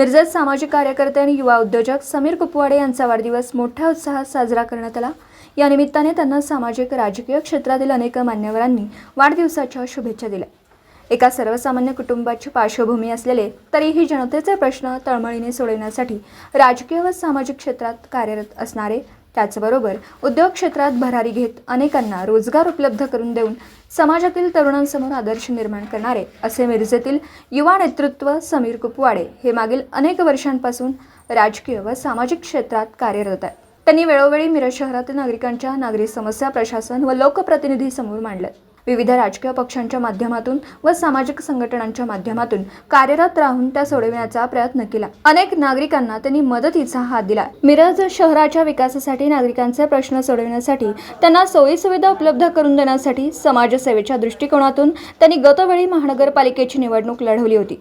मिरजेत सामाजिक कार्यकर्ते आणि युवा उद्योजक समीर कुपवाडे यांचा वाढदिवस मोठ्या उत्साहात साजरा करण्यात आला. या निमित्ताने त्यांना सामाजिक राजकीय क्षेत्रातील अनेक मान्यवरांनी वाढदिवसाच्या शुभेच्छा दिल्या. एका सर्वसामान्य कुटुंबाची पार्श्वभूमी असलेले तरीही जनतेचे प्रश्न तळमळीने सोडवण्यासाठी राजकीय व सामाजिक क्षेत्रात कार्यरत असणारे त्याचबरोबर उद्योग क्षेत्रात भरारी घेत अनेकांना रोजगार उपलब्ध करून देऊन समाजातील तरुणांसमोर आदर्श निर्माण करणारे असे मिरजेतील युवा नेतृत्व समीर कुपवाडे हे मागील अनेक वर्षांपासून राजकीय व सामाजिक क्षेत्रात कार्यरत आहेत. त्यांनी वेळोवेळी मिरज शहरातील नागरिकांच्या नागरी समस्या प्रशासन व लोकप्रतिनिधीसमोर मांडल्या विविध राजकीय पक्षांच्या माध्यमातून व सामाजिक संघटनांच्या माध्यमातून कार्यरत राहून त्या सोडविण्याचा प्रयत्न केला. अनेक नागरिकांना त्यांनी मदतीचा हात दिला. मिरज शहराच्या विकासासाठी नागरिकांचे प्रश्न सोडविण्यासाठी त्यांना सोयी सुविधा उपलब्ध करून देण्यासाठी समाजसेवेच्या दृष्टिकोनातून त्यांनी गतवेळी महानगरपालिकेची निवडणूक लढवली होती.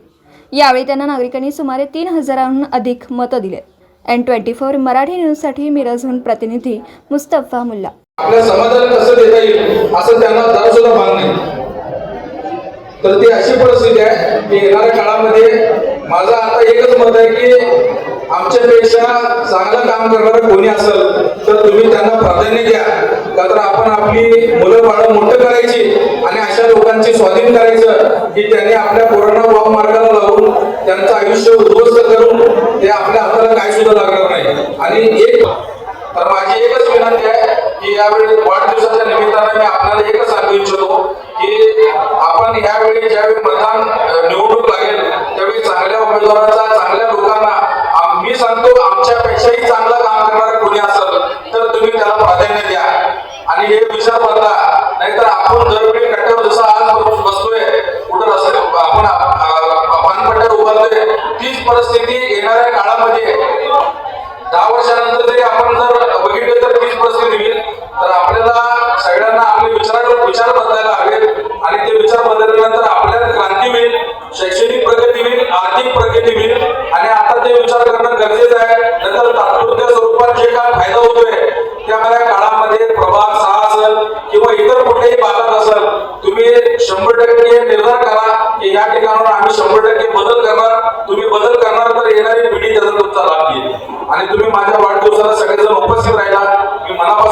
यावेळी त्यांना नागरिकांनी सुमारे तीन हजारांहून अधिक मतं दिले. एन ट्वेंटी फोर मराठी न्यूजसाठी मिरजहून प्रतिनिधी मुस्तफा मुल्ला. आपल्या समाजाला कसं देता येईल असं त्यांना जरा सुद्धा भान नाही. तर ती अशी परिस्थिती आहे की येणाऱ्या काळामध्ये माझं आता एकच मत आहे की आमच्यापेक्षा चांगलं काम करणारं कोणी असेल तर तुम्ही त्यांना प्राधान्य द्या. का तर आपण आपली मुलं बाळं मोठं करायची आणि अशा लोकांची स्वाधीन करायचं की त्यांनी आपल्या पोरांना वाव मार्गाला लावून त्यांचं आयुष्य उद्ध्वस्त करून ते आपल्या हाताला काय सुद्धा लागणार नाही. आणि एक तर माझी एकच यावेळी वाढदिवसाच्या निमित्तानं मी आपल्याला एकच सांगू इच्छितो की आपण यावेळी ज्यावेळी मतदान निवडून निवडणूक लागेल त्यावेळी चांगल्या उमेदवाराचा चांगल्या लोकांना मी सांगतो आमच्यापेक्षाही चांगलं काम करणारं कोणी असेल तर तुम्ही त्याला प्राधान्य द्या. आणि हे विचार बदला नाहीतर आपण दरवेळी कट्ट्यावर जसं आज बसतोय कुठं रस्ते आपण पानपट्ट्यावर उभारतोय तीच परिस्थिती येणाऱ्या काळामध्ये दहा वर्षानंतर जरी आपण जर बघितले तर तीच परिस्थिती तर आपल्याला सगळ्यांना आपले विचार विचार बदलायला हवेत. आणि ते विचार बदलल्यानंतर आपल्याला क्रांती होईल शैक्षणिक प्रगती होईल आर्थिक प्रगती होईल. आणि आता ते विचार करणं गरजेचं आहे. नंतर तात्पुरत्या स्वरूपात जे काय फायदा होतोय त्यामुळे काळामध्ये प्रभाग सहा असेल किंवा इतर कुठल्याही भागात असेल तुम्ही शंभर टक्के निर्धार करा की या ठिकाणावर आम्ही शंभर टक्के बदल करणार. तुम्ही बदल करणार